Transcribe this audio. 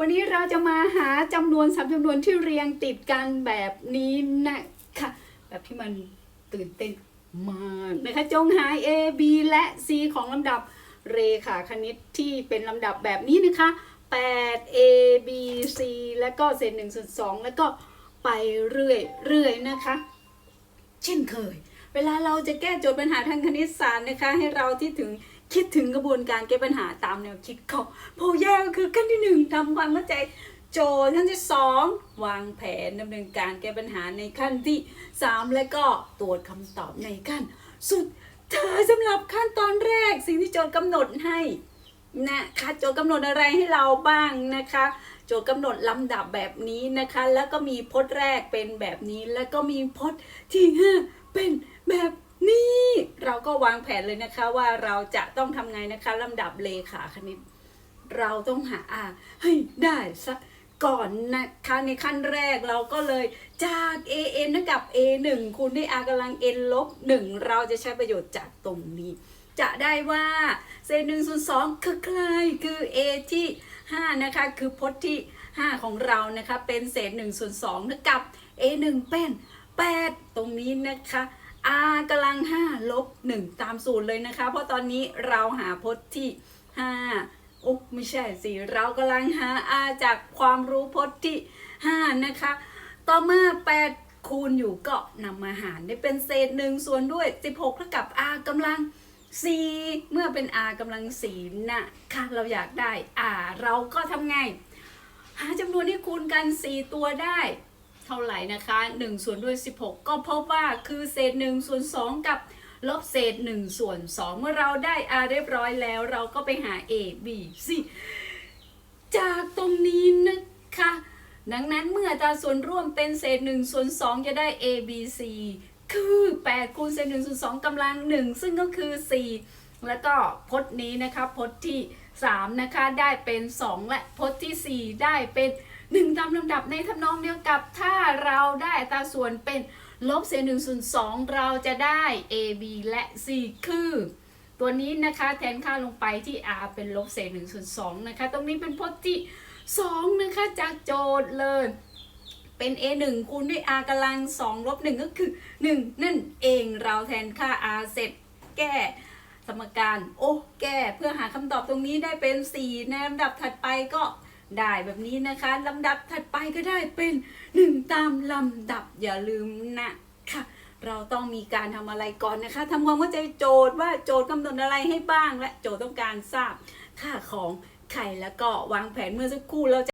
วันนี้เราจะมาหาจำนวนสามจำนวนที่เรียงติดกันแบบนี้นะคะแบบที่มันตื่นเต้นมากนะคะจงหา A B และ C ของลำดับเรขาคณิตที่เป็นลำดับแบบนี้นะคะ 8 A B C แล้วก็เศษ1ส่วน2แล้วก็ไปเรื่อยเรื่อยๆนะคะ เช่นเคย เวลาเราจะแก้โจทย์ปัญหาทางคณิตศาสตร์นะคะ ให้เราที่ถึง คิดถึงกระบวนการแก้ปัญหาตามแนวคิดของโพแยกก็คือขั้นที่หนึ่งทำความเข้าใจโจทย์ขั้นที่สองวางแผนดำเนินการแก้ปัญหาในขั้นที่สามและก็ตรวจคำตอบในขั้น สุดท้ายสำหรับขั้นตอนแรกสิ่งที่โจทย์กำหนดให้นะคะโจทย์กำหนดอะไรให้เราบ้างนะคะ โจทย์กำหนดลำดับแบบนี้นะคะ แล้วก็มีพจน์แรกเป็นแบบนี้ แล้วก็มีพจน์ที่ห้าเป็นแบบ นี้เราก็วางแผนเลยนะคะว่าเราจะต้องทำไงนะคะลำดับเลขาคณิต เราต้องหา R ให้ได้สักก่อนนะคะในขั้นแรกเราก็เลยจาก a n เท่ากับ a 1คูณด้วย r กำลัง n ลบ1เราจะใช้ประโยชน์จากตรงนี้ จะได้ว่าเศษหนึ่งส่วนสองคือใครคือ a ที่ 5 นะคะ คือพจน์ที่ 5 ของเรานะคะ เป็นเศษ1ส่วน2เท่ากับ a 1เป็น 8 ตรงนี้นะคะ r กำลัง5ลบ1ตามสูตรเลยนะคะ เพราะตอนนี้เราหาพจน์ที่5โอ้ไม่ใช่สิเรากำลังหา r จากความรู้พจน์ที่ 5 นะคะ ต่อมา 8 คูณอยู่ก็นำมาหารได้เป็นเศษ 1 ส่วนด้วย 16เท่ากับ r กำลัง 4 เมื่อเป็น r กำลัง4นะคะเราอยากได้ r เราก็ทำไง หาจำนวนที่คูณกัน 4 ตัวได้ เท่าไหร่นะคะ1ส่วนด้วย 16 ก็พบว่าคือเศษ1ส่วน2 กับลบเศษ1ส่วน2เมื่อเราได้ r เรียบร้อยแล้ว เราก็ไปหา a b c จากตรงนี้นะคะ ดังนั้นเมื่ออัตราส่วนร่วมเป็นเศษ1ส่วน2จะได้ a b c คือ8คูณเศษ1ส่วน2กำลัง 1 ซึ่งก็คือ 4 แล้วก็พจน์นี้นะคะพจน์ที่ 3 นะคะ ได้เป็น 2 และพจน์ที่ 4 ได้เป็น 1ตามลำดับในทำนองเดียวกับถ้าเราได้อัตราส่วนเป็นลบเศษ1ส่วน2เราจะได้ a b และ c คือ ตัวนี้นะคะแทนค่าลงไปที่ r เป็นลบเศษ1ส่วน2นะคะ ตรงนี้เป็นพจน์ที่2นะคะจากโจทย์เลยเป็น a 1คูณด้วย r กำลัง2ลบ1ก็คือ 1 นั่นเองเราแทนค่า r เสร็จแก้สมการ โอ้ แก้เพื่อหาคำตอบตรงนี้ได้เป็น 4 ในลำดับถัดไปก็ ได้แบบนี้นะคะลำดับถัดไปก็ได้เป็น1ตามลำดับอย่าลืมนะคะเราต้องมีการทำอะไรก่อนนะคะทำความเข้าใจโจทย์ว่าโจทย์กำหนดอะไรให้บ้าง และโจทย์ต้องการทราบค่าของไข่แล้วก็วางแผนเมื่อสักครู่เราจะ